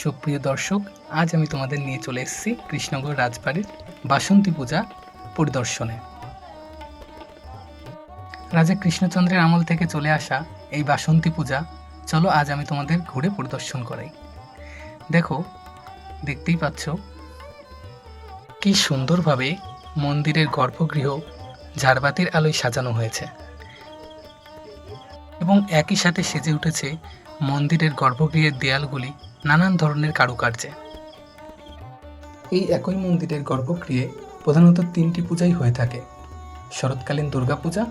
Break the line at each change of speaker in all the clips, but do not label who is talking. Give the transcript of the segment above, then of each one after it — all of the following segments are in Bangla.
সুপ্রিয় দর্শক, আজ আমি তোমাদের নিয়ে চলে এসেছি কৃষ্ণগড় রাজবাড়ির বাসন্তী পূজা পরিদর্শনে। রাজা কৃষ্ণচন্দ্রের আমল থেকে চলে আসা এই বাসন্তী পূজা, চলো আজ আমি তোমাদের ঘুরে পরিদর্শন করাই। দেখো, দেখতেই পাচ্ছ কি সুন্দরভাবে মন্দিরের গর্ভগৃহ ঝাড়বাতির আলোয় সাজানো হয়েছে। এবং একই সাথে সেজে উঠেছে মন্দিরের গর্ভগৃহের দেয়ালগুলি নানান ধরনের কারুকার্যে। এই একই মন্দিরের গর্ভগৃহে প্রধানত তিনটি পূজাই হয়ে থাকে, শরৎকালীন দুর্গাপূজা,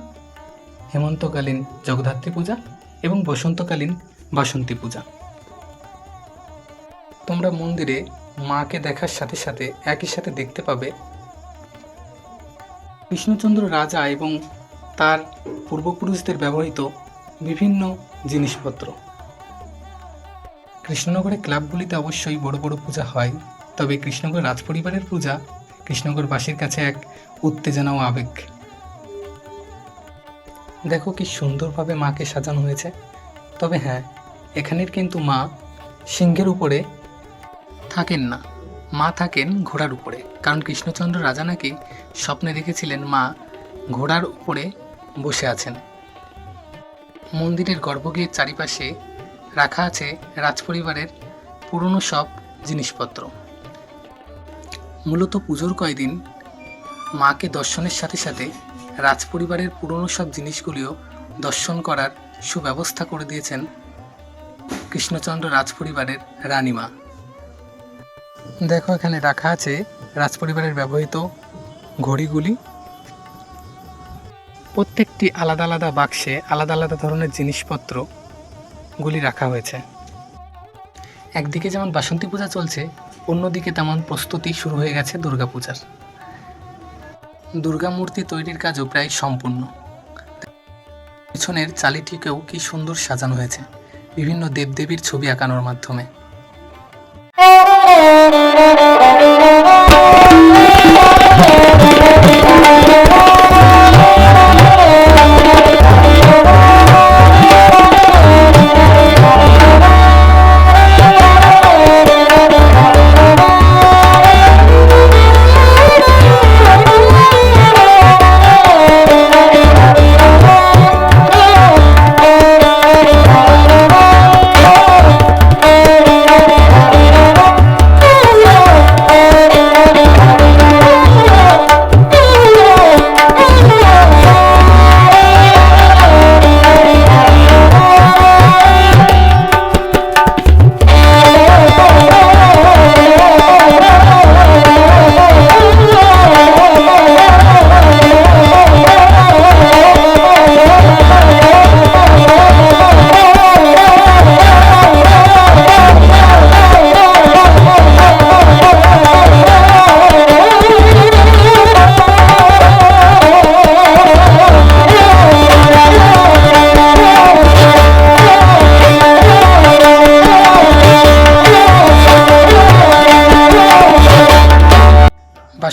হেমন্তকালীন জগদ্ধাত্রী পূজা এবং বসন্তকালীন বাসন্তী পূজা। তোমরা মন্দিরে মাকে দেখার সাথে সাথে একই সাথে দেখতে পাবে কৃষ্ণচন্দ্র রাজা এবং তার পূর্বপুরুষদের ব্যবহৃত বিভিন্ন জিনিসপত্র। কৃষ্ণনগরের ক্লাবগুলিতে অবশ্যই বড় বড় পূজা হয়। তবে কৃষ্ণনগর রাজপরিবারের পূজা কৃষ্ণনগরবাসীর কাছে এক উত্তেজনা ও আবেগ। দেখো কি সুন্দরভাবে মাকে সাজানো হয়েছে। তবে হ্যাঁ এখানের কিন্তু মা সিংহের উপরে থাকেন না। মা থাকেন ঘোড়ার উপরে। কারণ কৃষ্ণচন্দ্র রাজা নাকি স্বপ্নে দেখেছিলেন মা ঘোড়ার উপরে বসে আছেন। মন্দিরের গর্ভগৃহের চারিপাশে রাখা আছে রাজপরিবারের পুরনো সব জিনিসপত্র। মূলত পুজোর কয়দিন মাকে দর্শনের সাথে সাথে রাজপরিবারের পুরনো সব জিনিসগুলিও দর্শন করার সুব্যবস্থা করে দিয়েছেন কৃষ্ণচন্দ্র রাজপরিবারের রানীমা। দেখো, এখানে রাখা আছে রাজপরিবারের ব্যবহৃত ঘড়িগুলি। প্রত্যেকটি আলাদা আলাদা বাক্সে আলাদা আলাদা ধরনের জিনিসপত্র গুলি রাখা হয়েছে। একদিকে যেমন বাসন্তী পূজা চলছে, অন্যদিকে তেমন প্রস্তুতি শুরু হয়ে গেছে দুর্গা পূজার। দুর্গা মূর্তি তৈরির কাজও প্রায় সম্পূর্ণ। পিছনের চালিটিকেও কি সুন্দর সাজানো হয়েছে, বিভিন্ন দেবদেবীর ছবি আঁকানোর মাধ্যমে।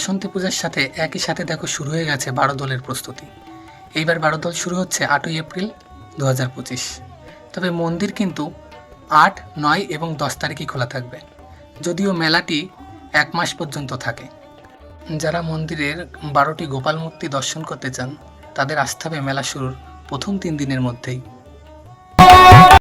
বাসন্তী পূজার সাথে একই সাথে দেখো শুরু হয়ে গেছে বারো দলের প্রস্তুতি। এইবার বারো দল শুরু হচ্ছে আটই এপ্রিল দু হাজার পঁচিশ। তবে মন্দির কিন্তু আট, নয় এবং দশ তারিখই খোলা থাকবে। যদিও মেলাটি এক মাস পর্যন্ত থাকে। যারা মন্দিরের বারোটি গোপাল মূর্তি দর্শন করতে চান, তাদের আসতে হবে মেলা শুরুর প্রথম তিন দিনের মধ্যেই।